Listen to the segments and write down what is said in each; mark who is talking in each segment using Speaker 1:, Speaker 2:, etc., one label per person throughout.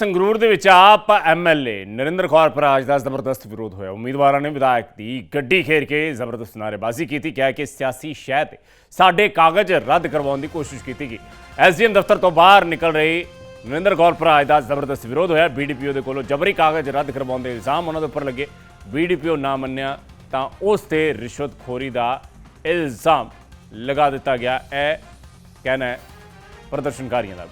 Speaker 1: ਸੰਗਰੂਰ ਦੇ ਵਿੱਚ ਆਪ ਐਮਐਲਏ ਨਰਿੰਦਰ ਕੌਰ ਪਰਾਜ ਦਾ ਜ਼ਬਰਦਸਤ ਵਿਰੋਧ ਹੋਇਆ। ਉਮੀਦਵਾਰਾਂ ਨੇ ਵਿਧਾਇਕ ਦੀ ਗੱਡੀ ਖੇਰ ਕੇ ਜ਼ਬਰਦਸਤ ਨਾਅਰੇਬਾਜ਼ੀ ਕੀਤੀ, ਕਿਹਾ ਕਿ ਸਿਆਸੀ ਸ਼ਹਿ ਤੇ ਸਾਡੇ ਕਾਗਜ਼ ਰੱਦ ਕਰਵਾਉਣ ਦੀ ਕੋਸ਼ਿਸ਼ ਕੀਤੀ ਗਈ। ਐਸਡੀਐਮ ਦਫ਼ਤਰ ਤੋਂ ਬਾਹਰ ਨਿਕਲ ਰਹੇ ਨਰਿੰਦਰ ਕੌਰ ਪਰਾਜ ਦਾ ਜ਼ਬਰਦਸਤ ਵਿਰੋਧ ਹੋਇਆ। ਬੀਡੀਪੀਓ ਦੇ ਕੋਲੋਂ ਜਬਰੀ ਕਾਗਜ਼ ਰੱਦ ਕਰਵਾਉਣ ਦੇ ਇਲਜ਼ਾਮ ਉਹਨਾਂ ਦੇ ਉੱਪਰ ਲੱਗੇ। ਬੀਡੀਪੀਓ ਨਾ ਮੰਨਿਆ ਤਾਂ ਉਸ ਤੇ ਰਿਸ਼ਵਤਖੋਰੀ ਦਾ ਇਲਜ਼ਾਮ ਲਗਾ ਦਿੱਤਾ ਗਿਆ। ਇਹ ਕਹਿਣਾ ਹੈ ਪ੍ਰਦਰਸ਼ਨਕਾਰੀਆਂ ਦਾ।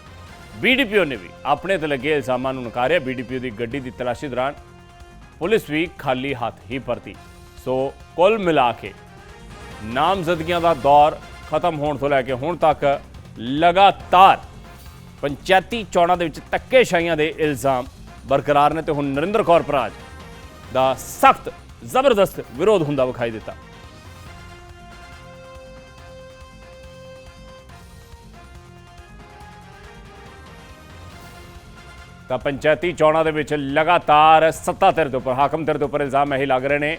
Speaker 1: ਬੀਡੀਪੀਓ ਨੇ ਵੀ ਆਪਣੇ ਤੇ ਲੱਗੇ ਇਲਜ਼ਾਮਾਂ ਨੂੰ ਨਕਾਰਿਆ। ਬੀਡੀਪੀਓ ਦੀ ਗੱਡੀ ਦੀ ਤਲਾਸ਼ੀ ਦੌਰਾਨ ਪੁਲਿਸ ਵੀ ਖਾਲੀ ਹੱਥ ਹੀ ਪਰਤੀ ਸੋ ਕੁੱਲ ਮਿਲਾ ਕੇ ਨਾਮਜ਼ਦਗੀਆਂ ਦਾ ਦੌਰ ਖਤਮ ਹੋਣ ਤੋਂ ਲੈ ਕੇ ਹੁਣ ਤੱਕ ਲਗਾਤਾਰ ਪੰਚਾਇਤੀ ਚੋਣਾਂ ਦੇ ਵਿੱਚ ਧੱਕੇਸ਼ਾਹੀਆਂ ਦੇ ਇਲਜ਼ਾਮ ਬਰਕਰਾਰ ਨੇ ਤੇ ਹੁਣ ਨਰਿੰਦਰ ਕੌਰ ਪਰਾਜ ਦਾ ਸਖਤ ਜ਼ਬਰਦਸਤ ਵਿਰੋਧ ਹੁੰਦਾ ਵਿਖਾਈ ਦਿੱਤਾ। ਤਾਂ ਪੰਚਾਇਤੀ ਚੋਣਾਂ ਦੇ ਵਿੱਚ ਲਗਾਤਾਰ ਸੱਤਾ ਧਿਰ ਦੇ ਉੱਪਰ, ਹਾਕਮ ਧਿਰ ਦੇ ਉੱਪਰ ਇਲਜ਼ਾਮ ਇਹ ਲੱਗ ਰਹੇ ਨੇ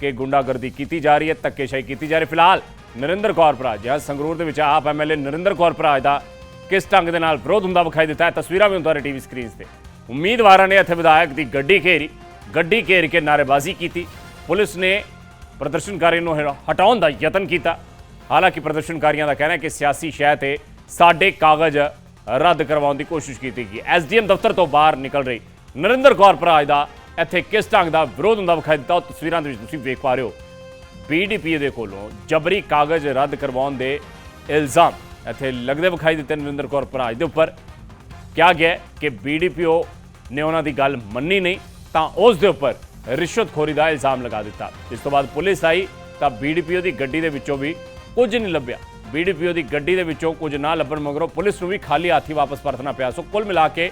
Speaker 1: ਕਿ ਗੁੰਡਾਗਰਦੀ ਕੀਤੀ ਜਾ ਰਹੀ ਹੈ, ਧੱਕੇਸ਼ਾਹੀ ਕੀਤੀ ਜਾ ਰਹੀ ਫਿਲਹਾਲ ਨਰਿੰਦਰ ਕੌਰ ਭਰਾਜ ਜਾਂ ਸੰਗਰੂਰ ਦੇ ਵਿੱਚ ਆਪ ਐਮਐਲਏ ਨਰਿੰਦਰ ਕੌਰ ਭਰਾਜ ਦਾ ਕਿਸ ਢੰਗ ਦੇ ਨਾਲ ਵਿਰੋਧ ਹੁੰਦਾ ਵਿਖਾਈ ਦਿੱਤਾ ਹੈ, ਤਸਵੀਰਾਂ ਵੀ ਹੁਣ ਤੁਹਾਡੇ ਟੀਵੀ ਸਕਰੀਨਸ ਤੇ। ਉਮੀਦਵਾਰਾਂ ਨੇ ਇੱਥੇ ਵਿਧਾਇਕ ਦੀ ਗੱਡੀ ਘੇਰੀ, ਗੱਡੀ ਘੇਰ ਕੇ ਨਾਅਰੇਬਾਜ਼ੀ ਕੀਤੀ। ਪੁਲਿਸ ਨੇ ਪ੍ਰਦਰਸ਼ਨਕਾਰੀ ਨੂੰ ਹਟਾਉਣ ਦਾ ਯਤਨ ਕੀਤਾ। ਹਾਲਾਂਕਿ ਪ੍ਰਦਰਸ਼ਨਕਾਰੀਆਂ ਦਾ ਕਹਿਣਾ ਹੈ ਕਿ ਸਿਆਸੀ ਸ਼ਹਿ ਤੇ ਸਾਡੇ ਕਾਗਜ਼ ਰੱਦ ਕਰਵਾਉਣ ਦੀ ਕੋਸ਼ਿਸ਼ ਕੀਤੀ ਗਈ। ਐਸਡੀਐਮ ਦਫ਼ਤਰ ਤੋਂ ਬਾਹਰ ਨਿਕਲ ਰਹੀ ਨਰਿੰਦਰ ਕੌਰ ਭਰਾਜ ਦਾ ਇੱਥੇ ਕਿਸ ਢੰਗ ਦਾ ਵਿਰੋਧ ਹੁੰਦਾ ਵਿਖਾਈ ਦਿੱਤਾ, ਉਹ ਤਸਵੀਰਾਂ ਦੇ ਵਿੱਚ ਤੁਸੀਂ ਵੇਖ ਪਾ ਰਹੇ ਹੋ। ਬੀਡੀਪੀ ਦੇ ਕੋਲੋਂ ਜਬਰੀ ਕਾਗਜ਼ ਰੱਦ ਕਰਵਾਉਣ ਦੇ ਇਲਜ਼ਾਮ ਇੱਥੇ ਲੱਗਦੇ ਵਿਖਾਈ ਦਿੱਤੇ ਨਰਿੰਦਰ ਕੌਰ ਭਰਾਜ ਦੇ ਉੱਪਰ। ਕਿਹਾ ਗਿਆ ਹੈ ਕਿ ਬੀਡੀਪੀਓ ਨੇ ਉਹਨਾਂ ਦੀ ਗੱਲ ਮੰਨੀ ਨਹੀਂ, ਤਾਂ ਉਸ ਦੇ ਉੱਪਰ ਰਿਸ਼ਵਤਖੋਰੀ ਦਾ ਇਲਜ਼ਾਮ ਲਗਾ ਦਿੱਤਾ। ਇਸ ਤੋਂ ਬਾਅਦ ਪੁਲਿਸ ਆਈ ਤਾਂ ਬੀਡੀਪੀਓ ਦੀ ਗੱਡੀ ਦੇ ਵਿੱਚੋਂ ਵੀ ਕੁਝ ਨਹੀਂ ਲੱਭਿਆ। ਬੀਡੀਪੀਓ ਦੀ ਗੱਡੀ ਦੇ ਵਿੱਚੋਂ ਕੁਝ ਨਾ ਲੱਭਣ ਮਗਰੋਂ ਪੁਲਿਸ ਨੂੰ ਵੀ ਖਾਲੀ ਹੱਥੀ ਵਾਪਸ ਪਰਤਣਾ ਪਿਆ। ਸੋ ਕੁੱਲ ਮਿਲਾ ਕੇ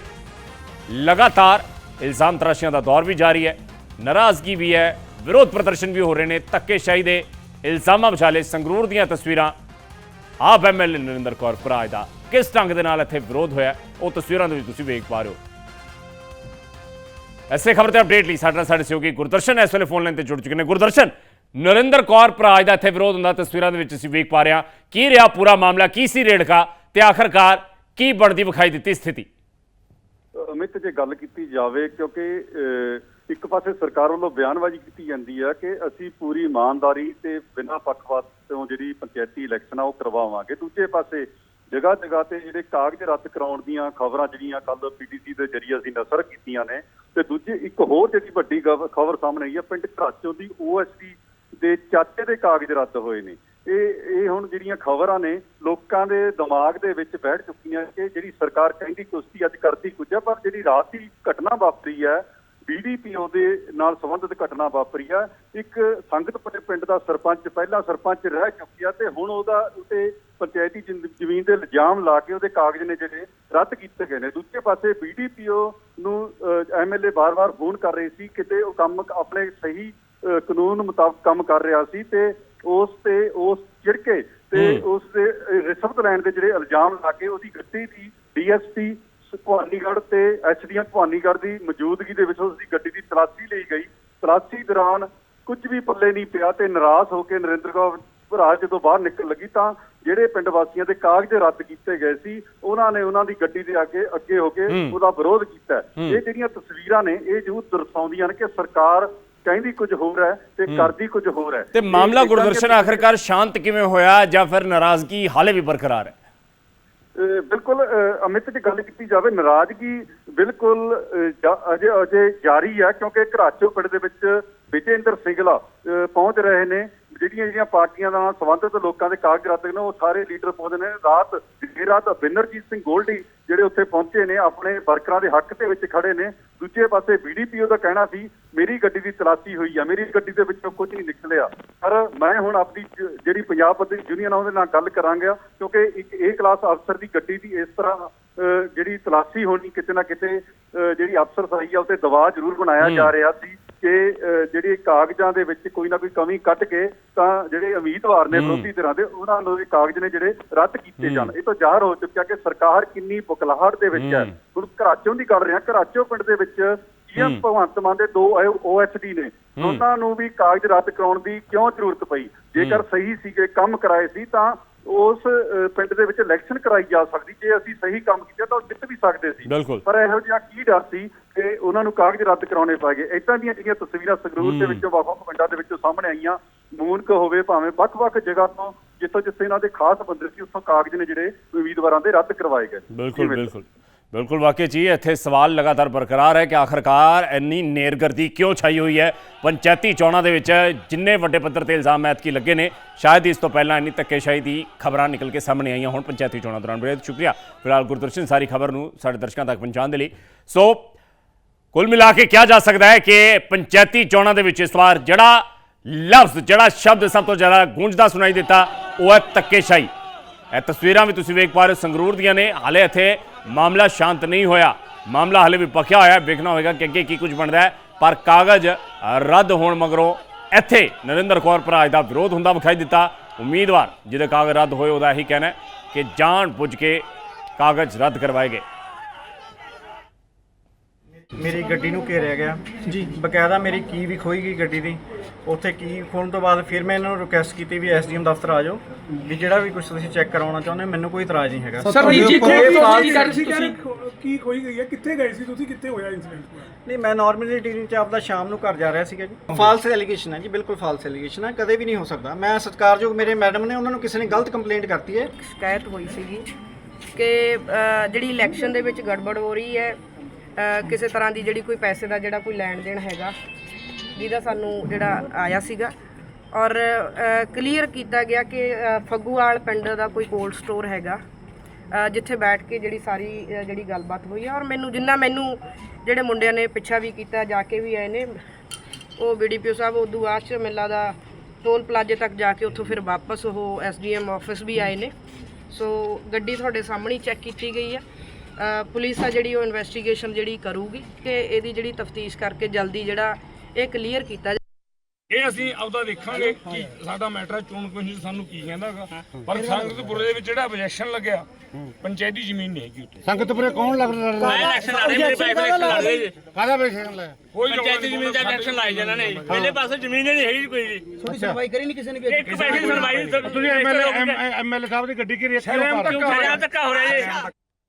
Speaker 1: ਲਗਾਤਾਰ ਇਲਜ਼ਾਮ ਤਰਾਸ਼ੀਆਂ ਦਾ ਦੌਰ ਵੀ ਜਾਰੀ ਹੈ। ਨਾਰਾਜ਼ਗੀ ਵੀ ਹੈ, ਵਿਰੋਧ ਪ੍ਰਦਰਸ਼ਨ ਵੀ ਹੋ ਰਹੇ ਨੇ। ਧੱਕੇਸ਼ਾਹੀ ਦੇ ਇਲਜ਼ਾਮਾਂ ਵਿਚਾਲੇ ਸੰਗਰੂਰ ਦੀਆਂ ਤਸਵੀਰਾਂ। ਆਪ ਐਮਐਲਏ ਨਰਿੰਦਰ ਕੌਰ ਭਰਾਜ ਦਾ ਕਿਸ ਢੰਗ ਦੇ ਨਾਲ ਇੱਥੇ ਵਿਰੋਧ ਹੋਇਆ, ਉਹ ਤਸਵੀਰਾਂ ਦੇ ਵਿੱਚ ਤੁਸੀਂ ਵੇਖ ਪਾ ਰਹੇ ਹੋ। ਐਸੇ ਖਬਰ ਤੇ ਅਪਡੇਟ ਲਈ ਸਾਡੇ ਨਾਲ ਸਾਡੇ ਸਹਿਯੋਗੀ ਗੁਰਦਰਸ਼ਨ, ਇਸ ਵੇਲੇ ਫੋਨ ਲਾਈਨ ਤੇ ਜੁੜ ਚੁੱਕੇ ਨੇ। ਗੁਰਦਰਸ਼ਨ ਨਰਿੰਦਰ ਕੌਰ ਭਰਾਜ ਦਾ ਇੱਥੇ ਵਿਰੋਧ ਹੁੰਦਾ ਤਸਵੀਰਾਂ ਦੇ ਵਿੱਚ ਅਸੀਂ ਵੇਖ ਪਾ ਰਹੇ ਹਾਂ। ਕੀ ਰਿਹਾ ਪੂਰਾ ਮਾਮਲਾ? ਕੀ ਸੀ ਰੇੜਕਾ? ਤੇ ਆਖਰਕਾਰ ਕੀ ਬਣਦੀ ਵਿਖਾਈ ਦਿੱਤੀ ਸਥਿਤੀ?
Speaker 2: ਅਮਿਤ ਜੇ ਗੱਲ ਕੀਤੀ ਜਾਵੇ ਕਿਉਂਕਿ ਅਹ, ਇੱਕ ਪਾਸੇ ਸਰਕਾਰ ਵੱਲੋਂ ਬਿਆਨਬਾਜ਼ੀ ਕੀਤੀ ਜਾਂਦੀ ਹੈ ਕਿ ਅਸੀਂ ਪੂਰੀ ਇਮਾਨਦਾਰੀ ਤੇ ਬਿਨਾਂ ਪੱਖਪਾਤ ਤੋਂ ਜਿਹੜੀ ਪੰਚਾਇਤੀ ਇਲੈਕਸ਼ਨ ਆ ਉਹ ਕਰਵਾਵਾਂਗੇ। ਦੂਜੇ ਪਾਸੇ ਜਗ੍ਹਾ ਜਗ੍ਹਾ ਤੇ ਜਿਹੜੇ ਕਾਗਜ਼ ਰੱਦ ਕਰਾਉਣ ਦੀਆਂ ਖਬਰਾਂ ਜਿਹੜੀਆਂ ਕੱਲ ਪੀਟੀਸੀ ਦੇ ਜਰੀਏ ਅਸੀਂ ਨਸਰ ਕੀਤੀਆਂ ਨੇ ਤੇ ਦੂਜੀ ਇੱਕ ਹੋਰ ਜਿਹੜੀ ਵੱਡੀ ਖਬਰ ਸਾਹਮਣੇ ਆਈ ਹੈ ਪਿੰਡ ਘਰਾਚੋਂ ਦੀ ਓਐਸਡੀ ਦੇ ਚਾਚੇ ਦੇ ਕਾਗਜ਼ ਰੱਦ ਹੋਏ ਨੇ। ਇਹ ਇਹ ਹੁਣ ਜਿਹੜੀਆਂ ਖਬਰਾਂ ਨੇ, ਲੋਕਾਂ ਦੇ ਦਿਮਾਗ ਦੇ ਵਿੱਚ ਬੈਠ ਚੁੱਕੀਆਂ ਕਿ ਜਿਹੜੀ ਸਰਕਾਰ ਕਹਿੰਦੀ ਕੁਸ਼ਤੀ ਅੱਜ ਕਰਦੀ ਕੁਝ ਹੈ ਪਰ ਜਿਹੜੀ ਰਾਤ ਦੀ ਘਟਨਾ ਵਾਪਰੀ ਹੈ ਬੀਡੀਪੀਓ ਦੇ ਨਾਲ ਸੰਬੰਧਿਤ ਘਟਨਾ ਵਾਪਰੀ ਆ, ਇੱਕ ਸੰਗਤਪੁਰੇ ਪਿੰਡ ਦਾ ਸਰਪੰਚ, ਪਹਿਲਾਂ ਸਰਪੰਚ ਰਹਿ ਚੁੱਕਿਆ ਤੇ ਹੁਣ ਉਹਦਾ ਉਤੇ ਪੰਚਾਇਤੀ ਜ਼ਮੀਨ ਦੇ ਇਲਜ਼ਾਮ ਲਾ ਕੇ ਉਹਦੇ ਕਾਗਜ਼ ਨੇ ਜਿਹੜੇ ਰੱਦ ਕੀਤੇ ਗਏ ਨੇ। ਦੂਜੇ ਪਾਸੇ ਬੀਡੀਪੀਓ ਨੂੰ ਐਮਐਲਏ ਬਾਰ-ਬਾਰ ਫੋਨ ਕਰ ਰਹੇ ਸੀ, ਕਿਤੇ ਉਹ ਕੰਮ ਆਪਣੇ ਸਹੀ ਕਾਨੂੰਨ ਮੁਤਾਬਕ ਕੰਮ ਕਰ ਰਿਹਾ ਸੀ ਤੇ ਉਸ ਤੇ ਉਸ ਝਿੜਕੇ ਤੇ। ਉਸ ਦੇ ਰਿਸ਼ਵਤ ਲੈਣ ਦੇ ਜਿਹੜੇ ਇਲਜ਼ਾਮ ਲਾ ਕੇ ਉਹਦੀ ਗੱਡੀ ਦੀ ਡੀਐਸਪੀ ਭਵਾਨੀਗੜ੍ਹ ਤੇ ਐਸਡੀਐਮ ਭਵਾਨੀਗੜ੍ਹ ਦੀ ਮੌਜੂਦਗੀ ਦੇ ਵਿੱਚ ਉਸ ਦੀ ਗੱਡੀ ਦੀ ਤਲਾਸ਼ੀ ਲਈ ਗਈ ਤਲਾਸ਼ੀ ਦੌਰਾਨ ਕੁਝ ਵੀ ਪੱਲੇ ਨਹੀਂ ਪਿਆ ਤੇ ਨਾਰਾਜ਼ ਹੋ ਕੇ ਨਰਿੰਦਰ ਕੌਰ ਭਰਾਜ ਜਦੋਂ ਬਾਹਰ ਨਿਕਲ ਲੱਗੀ ਤਾਂ ਜਿਹੜੇ ਪਿੰਡ ਵਾਸੀਆਂ ਦੇ ਕਾਗਜ਼ ਰੱਦ ਕੀਤੇ ਗਏ ਸੀ ਉਹਨਾਂ ਨੇ ਉਹਨਾਂ ਦੀ ਗੱਡੀ ਦੇ ਅੱਗੇ ਅੱਗੇ ਹੋ ਕੇ। ਉਹਦਾ ਵਿਰੋਧ ਕੀਤਾ। ਇਹ ਜਿਹੜੀਆਂ ਤਸਵੀਰਾਂ ਨੇ ਇਹ ਜ਼ਰੂਰ ਦਰਸਾਉਂਦੀਆਂ ਨੇ ਕਿ ਸਰਕਾਰ ਕਹਿੰਦੀ ਕੁਝ ਹੋਰ ਹੈ ਤੇ ਕਰਦੀ ਕੁਝ ਹੋਰ ਹੈ।
Speaker 1: ਤੇ ਮਾਮਲਾ ਗੁਰਦਰਸ਼ਨ ਆਖਰਕਾਰ ਸ਼ਾਂਤ ਕਿਵੇਂ ਹੋਇਆ ਜਾਂ ਫਿਰ ਨਾਰਾਜ਼ਗੀ ਹਾਲੇ ਵੀ ਬਰਕਰਾਰ ਹੈ?
Speaker 2: ਬਿਲਕੁਲ ਅਮਿਤ ਜੀ ਗੱਲ ਕੀਤੀ ਜਾਵੇ ਨਾਰਾਜ਼ਗੀ ਬਿਲਕੁਲ ਅਜੇ ਅਜੇ ਜਾਰੀ ਹੈ ਕਿਉਂਕਿ ਘਰਾਚੋ ਪਿੰਡ ਦੇ ਵਿੱਚ ਵਿਜੇਂਦਰ ਅਹ, ਪਹੁੰਚ ਰਹੇ ਨੇ। ਜਿਹੜੀਆਂ ਜਿਹੜੀਆਂ ਪਾਰਟੀਆਂ ਨਾਲ ਸੰਬੰਧਿਤ ਲੋਕਾਂ ਦੇ ਕਾਗਜ਼ ਰੱਦ ਨੇ ਉਹ ਸਾਰੇ ਲੀਡਰ ਪਹੁੰਚਦੇ ਨੇ। ਰਾਤ ਦੇਰ ਰਾਤ ਬਿਨਰਜੀਤ ਸਿੰਘ ਗੋਲਡੀ ਜਿਹੜੇ ਉੱਥੇ ਪਹੁੰਚੇ ਨੇ ਆਪਣੇ ਵਰਕਰਾਂ ਦੇ ਹੱਕ ਦੇ ਵਿੱਚ ਖੜੇ ਨੇ। ਦੂਜੇ ਪਾਸੇ ਬੀਡੀਪੀਓ ਦਾ ਕਹਿਣਾ ਸੀ ਮੇਰੀ ਗੱਡੀ ਦੀ ਤਲਾਸ਼ੀ ਹੋਈ ਆ ਮੇਰੀ ਗੱਡੀ ਦੇ ਵਿੱਚੋਂ ਕੁਝ ਨਹੀਂ ਨਿਕਲਿਆ। ਪਰ ਮੈਂ ਹੁਣ ਆਪਣੀ ਜਿਹੜੀ ਪੰਜਾਬ ਪੱਧਰੀ ਯੂਨੀਅਨ ਆ ਉਹਦੇ ਨਾਲ ਗੱਲ ਕਰਾਂਗਾ ਕਿਉਂਕਿ ਇੱਕ ਏ ਕਲਾਸ ਅਫਸਰ ਦੀ ਗੱਡੀ ਦੀ ਇਸ ਤਰ੍ਹਾਂ ਜਿਹੜੀ ਤਲਾਸ਼ੀ ਹੋਣੀ ਕਿਤੇ ਨਾ ਕਿਤੇ ਜਿਹੜੀ ਅਫਸਰ ਸਾਈ ਆ ਉੱਤੇ ਦਬਾਅ ਜ਼ਰੂਰ ਬਣਾਇਆ ਜਾ ਰਿਹਾ ਸੀ। ਕਿ ਜਿਹੜੇ ਕਾਗਜ਼ਾਂ ਦੇ ਵਿੱਚ ਕੋਈ ਨਾ ਕੋਈ ਕਮੀ ਕੱਢ ਕੇ ਤਾਂ ਜਿਹੜੇ ਉਮੀਦਵਾਰ ਨੇ ਵਿਰੋਧੀ ਧਿਰਾਂ ਦੇ ਉਹਨਾਂ ਨੂੰ ਵੀ ਕਾਗਜ਼ ਨੇ ਜਿਹੜੇ ਰੱਦ ਕੀਤੇ ਜਾਣ। ਇਹ ਤਾਂ ਜ਼ਾਹਰ ਹੋ ਚੁੱਕਿਆ ਕਿ ਸਰਕਾਰ ਕਿੰਨੀ ਬੁਕਲਾਹਟ ਦੇ ਵਿੱਚ ਹੈ। ਹੁਣ ਘਰਾਚੋਂ ਦੀ ਗੱਲ ਰਿਹਾ ਘਰਾਚੋਂ ਪਿੰਡ ਦੇ ਵਿੱਚ ਜੀਐਮ
Speaker 1: ਹੂੰ।
Speaker 2: ਭਗਵੰਤ ਮਾਨ ਦੇ ਦੋ ਓਐਚਡੀ ਨੇ। ਉਹਨਾਂ ਨੂੰ ਵੀ ਕਾਗਜ਼ ਰੱਦ ਕਰਾਉਣ ਦੀ ਕਿਉਂ ਜ਼ਰੂਰਤ ਪਈ? ਜੇਕਰ ਸਹੀ ਸੀਗੇ ਕੰਮ ਕਰਾਏ ਸੀ ਤਾਂ ਉਸ ਪਿੰਡ ਦੇ ਵਿੱਚ ਇਲੈਕਸ਼ਨ ਕਰਾਈ ਜਾ ਸਕਦੀ। ਜੇ ਅਸੀਂ ਸਹੀ ਕੰਮ ਕੀਤਾ ਤਾਂ ਉਹ ਜਿੱਤ ਵੀ ਸਕਦੇ ਸੀ। ਪਰ ਇਹੋ ਜਿਹਾ ਕੀ ਡਰ ਸੀ ਕਿ ਉਹਨਾਂ ਨੂੰ ਕਾਗਜ਼ ਰੱਦ ਕਰਾਉਣੇ ਪੈ ਗਏ। ਇਦਾਂ ਦੀਆਂ ਜਿਹੜੀਆਂ ਤਸਵੀਰਾਂ ਸੰਗਰੂਰ ਦੇ ਵਿੱਚੋਂ ਵੱਖ-ਵੱਖ ਪਿੰਡਾਂ ਦੇ ਵਿੱਚੋਂ ਸਾਹਮਣੇ ਆਈਆਂ ਮੂਨਕ ਹੋਵੇ ਭਾਵੇਂ ਵੱਖ-ਵੱਖ ਜਗ੍ਹਾ ਤੋਂ ਜਿੱਥੋਂ ਜਿੱਥੇ ਇਹਨਾਂ ਦੇ ਖਾਸ ਬੰਦੇ ਸੀ ਉੱਥੋਂ ਕਾਗਜ਼ ਨੇ ਜਿਹੜੇ ਉਮੀਦਵਾਰਾਂ ਦੇ ਰੱਦ ਕਰਵਾਏ ਗਏ।
Speaker 1: ਬਿਲਕੁਲ? ਬਿਲਕੁਲ। ਬਿਲਕੁਲ ਵਾਕਈ ਜੀ ਇੱਥੇ ਸਵਾਲ ਲਗਾਤਾਰ ਬਰਕਰਾਰ ਹੈ ਕਿ ਆਖਰਕਾਰ ਇੰਨੀ ਨੇਰਗਰਦੀ ਕਿਉਂ ਛਾਈ ਹੋਈ ਹੈ? ਪੰਚਾਇਤੀ ਚੋਣਾਂ ਦੇ ਵਿੱਚ ਜਿੰਨੇ ਵੱਡੇ ਪੱਧਰ ਤੇ ਇਲਜ਼ਾਮ ਐਤਕੀ ਲੱਗੇ ਨੇ ਸ਼ਾਇਦ ਇਸ ਤੋਂ ਪਹਿਲਾਂ ਇੰਨੀ ਧੱਕੇਸ਼ਾਹੀ ਦੀ ਖਬਰਾਂ ਨਿਕਲ ਕੇ ਸਾਹਮਣੇ ਆਈਆਂ ਹੁਣ ਪੰਚਾਇਤੀ ਚੋਣਾਂ ਦੌਰਾਨ। ਬਹੁਤ ਸ਼ੁਕਰੀਆ। ਫਿਲਹਾਲ ਗੁਰਦਰਸ਼ਨ ਸਾਰੀ ਖਬਰ ਨੂੰ ਸਾਡੇ ਦਰਸ਼ਕਾਂ ਤੱਕ ਪਹੁੰਚਾਉਣ ਦੇ ਲਈ। ਸੋ ਕੁੱਲ ਮਿਲਾ ਕੇ ਕਿਹਾ ਜਾ ਸਕਦਾ ਹੈ ਕਿ ਪੰਚਾਇਤੀ ਚੋਣਾਂ ਦੇ ਵਿੱਚ ਇਸ ਵਾਰ ਜਿਹੜਾ ਲਫ਼ਜ਼, ਜਿਹੜਾ ਸ਼ਬਦ ਸਭ ਤੋਂ ਜ਼ਿਆਦਾ ਗੂੰਜਦਾ, ਸੁਣਾਈ ਦਿੱਤਾ, ਉਹ ਹੈ ਧੱਕੇਸ਼ਾਹੀ। ਇਹ ਤਸਵੀਰਾਂ ਵੀ ਤੁਸੀਂ ਵੇਖ ਪਾ ਰਹੇ ਸੰਗਰੂਰ ਦੀਆਂ ਨੇ। ਹਾਲੇ ਇੱਥੇ ਮਾਮਲਾ ਸ਼ਾਂਤ ਨਹੀਂ ਹੋਇਆ। ਮਾਮਲਾ ਹਾਲੇ ਵੀ ਪੱਕਿਆ ਹੋਇਆ ਵੇਖਣਾ ਹੋਵੇਗਾ ਕਿ ਅੱਗੇ ਕੀ ਕੁਝ ਬਣਦਾ ਹੈ। ਪਰ ਕਾਗਜ਼ ਰੱਦ ਹੋਣ ਮਗਰੋਂ ਇੱਥੇ ਨਰਿੰਦਰ ਕੌਰ ਭਰਾਜ ਦਾ ਵਿਰੋਧ ਹੁੰਦਾ ਵਿਖਾਈ ਦਿੱਤਾ। ਉਮੀਦਵਾਰ ਜਿਹਦੇ ਕਾਗਜ਼ ਰੱਦ ਹੋਏ, ਉਹਦਾ ਇਹੀ ਕਹਿਣਾ ਕਿ ਜਾਣ ਬੁੱਝ ਕੇ ਕਾਗਜ਼ ਰੱਦ ਕਰਵਾਏ ਗਏ।
Speaker 3: ਮੇਰੀ ਗੱਡੀ ਨੂੰ ਘੇਰਿਆ ਗਿਆ। ਜੀ। ਬਕਾਇਦਾ ਮੇਰੀ ਕੀ ਵੀ ਖੋਈ ਗਈ ਗੱਡੀ ਦੀ ਉੱਥੇ ਕੀ ਖੋਣ ਤੋਂ ਬਾਅਦ ਫਿਰ ਮੈਂ ਇਹਨਾਂ ਨੂੰ ਰਿਕੁਐਸਟ ਕੀਤੀ ਵੀ ਐਸਡੀਐਮ ਦਫ਼ਤਰ ਆ ਜਾਓ ਵੀ ਜਿਹੜਾ ਵੀ ਕੁਝ ਤੁਸੀਂ ਚੈੱਕ ਕਰਾਉਣਾ ਚਾਹੁੰਦੇ ਹੋ, ਮੈਨੂੰ ਕੋਈ ਇਤਰਾਜ਼ ਨਹੀਂ ਹੈਗਾ।
Speaker 4: ਸਰ ਜੀ
Speaker 3: ਇਹ
Speaker 4: ਕਿੱਥੇ
Speaker 3: ਫਾਲਸ-
Speaker 4: ਤੁਸੀਂ ਤੁਸੀਂ ਕਹਿ ਰਹੇ ਖੋ- ਕੀ ਖੋਈ ਗਈ ਹੈ? ਕਿੱਥੇ ਗਏ ਸੀ ਤੁਸੀਂ? ਕਿੱਥੇ ਹੋਇਆ ਇਨਸੀਡੈਂਟ
Speaker 3: ਨਹੀਂ ਮੈਂ ਨਾਰਮਲੀ ਟੀਨ ਚ ਆਪਦਾ ਸ਼ਾਮ ਨੂੰ ਘਰ ਜਾ ਰਿਹਾ ਸੀਗਾ ਜੀ। ਫਾਲਸ ਐਲੀਗੇਸ਼ਨ ਹੈ ਜੀ ਬਿਲਕੁਲ ਫਾਲਸ ਐਲੀਗੇਸ਼ਨ ਹੈ ਕਦੇ ਵੀ ਨਹੀਂ ਹੋ ਸਕਦਾ। ਮੈਂ ਸਤਿਕਾਰਯੋਗ ਮੇਰੇ ਮੈਡਮ ਨੇ ਉਹਨਾਂ ਨੂੰ ਕਿਸੇ ਨੇ ਗਲਤ ਕੰਪਲੇਂਟ ਕਰਤੀ ਹੈ।
Speaker 5: ਸ਼ਿਕਾਇਤ ਹੋਈ ਸੀਗੀ ਕਿ ਅ, ਜਿਹੜੀ ਇਲੈਕਸ਼ਨ ਦੇ ਵਿੱਚ ਗੜਬੜ ਹੋ ਰਹੀ ਹੈ ਕਿਸੇ ਤਰ੍ਹਾਂ ਦੀ ਜਿਹੜੀ ਕੋਈ ਪੈਸੇ ਦਾ ਜਿਹੜਾ ਕੋਈ ਲੈਣ ਦੇਣ ਹੈਗਾ, ਜਿਹਦਾ ਸਾਨੂੰ ਜਿਹੜਾ ਆਇਆ ਸੀਗਾ। ਔਰ ਕਲੀਅਰ ਕੀਤਾ ਗਿਆ ਕਿ ਫੱਗੂਵਾਲ ਪਿੰਡ ਦਾ ਕੋਈ ਕੋਲਡ ਸਟੋਰ ਹੈਗਾ ਜਿੱਥੇ ਬੈਠ ਕੇ ਜਿਹੜੀ ਸਾਰੀ ਜਿਹੜੀ ਗੱਲਬਾਤ ਹੋਈ ਆ। ਔਰ ਮੈਨੂੰ, ਜਿੰਨਾ ਮੈਨੂੰ ਜਿਹੜੇ ਮੁੰਡਿਆਂ ਨੇ ਪਿੱਛਾ ਵੀ ਕੀਤਾ, ਜਾ ਕੇ ਵੀ ਆਏ ਨੇ, ਉਹ ਬੀਡੀਪੀਓ ਸਾਹਿਬ ਉਦੋਂ ਬਾਅਦ ਚ ਮੇਲਾ ਦਾ ਟੋਲ ਪਲਾਜ਼ੇ ਤੱਕ ਜਾ ਕੇ ਉੱਥੋਂ ਫਿਰ ਵਾਪਸ ਉਹ ਐਸਡੀਐਮ ਆਫਿਸ ਵੀ ਆਏ ਨੇ। ਸੋ ਗੱਡੀ ਤੁਹਾਡੇ ਸਾਹਮਣੇ ਚੈੱਕ ਕੀਤੀ ਗਈ ਆ। ਪੁਲਿਸ ਆ ਜਿਹੜੀ ਉਹ ਇਨਵੈਸਟੀਗੇਸ਼ਨ ਜਿਹੜੀ ਕਰੂਗੀ ਕਿ ਇਹਦੀ ਜਿਹੜੀ ਤਫਤੀਸ਼ ਕਰਕੇ ਜਲਦੀ ਜਿਹੜਾ ਇਹ ਕਲੀਅਰ ਕੀਤਾ
Speaker 6: ਇਹ ਅਸੀਂ ਆਪਦਾ ਦੇਖਾਂਗੇ ਕਿ ਸਾਡਾ ਮੈਟਰ ਚੋਣ ਕਮਿਸ਼ਨ ਸਾਨੂੰ ਕੀ ਕਹਿੰਦਾ ਹੈਗਾ ਪਰ ਸੰਗਤਪੁਰੇ ਦੇ ਵਿੱਚ ਜਿਹੜਾ ਆਬਜੈਕਸ਼ਨ ਲੱਗਿਆ ਪੰਚਾਇਤੀ ਜ਼ਮੀਨ ਨਹੀਂ ਹੈਗੀ ਉੱਥੇ।
Speaker 7: ਸੰਗਤਪੁਰੇ ਕੌਣ ਲੱਗ ਰਿਹਾ?
Speaker 8: ਇਲੈਕਸ਼ਨ ਲੜ ਰਹੇ ਮੇਰੇ ਬਾਈਕ ਇਲੈਕਸ਼ਨ ਲੜ। ਰਹੇ ਜੀ
Speaker 7: ਕਾਹਦਾ ਬੈਠਣ ਲੈ
Speaker 6: ਕੋਈ
Speaker 8: ਪੰਚਾਇਤੀ ਜ਼ਮੀਨ ਦਾ ਇਲੈਕਸ਼ਨ ਲਾਏ ਜਾਣਾ ਨੇ। ਪਹਿਲੇ ਪਾਸੇ ਜ਼ਮੀਨ ਨਹੀਂ ਹੈਗੀ ਕੋਈ
Speaker 3: ਥੋੜੀ ਸੁਣਵਾਈ ਕਰੀ ਨਹੀਂ ਕਿਸੇ ਨੇ
Speaker 8: ਇੱਕ ਪੈਸੇ ਦੀ ਸੁਣਵਾਈ
Speaker 7: ਤੁਸੀਂ ਐਮਐਲਏ ਐਮਐਲਏ ਸਾਹਿਬ ਦੀ ਗੱਡੀ ਘੇਰੀ ਕਿਉਂ ਕਰ
Speaker 8: ਧੱਕਾ ਹੋ ਰਿਹਾ ਜੀ।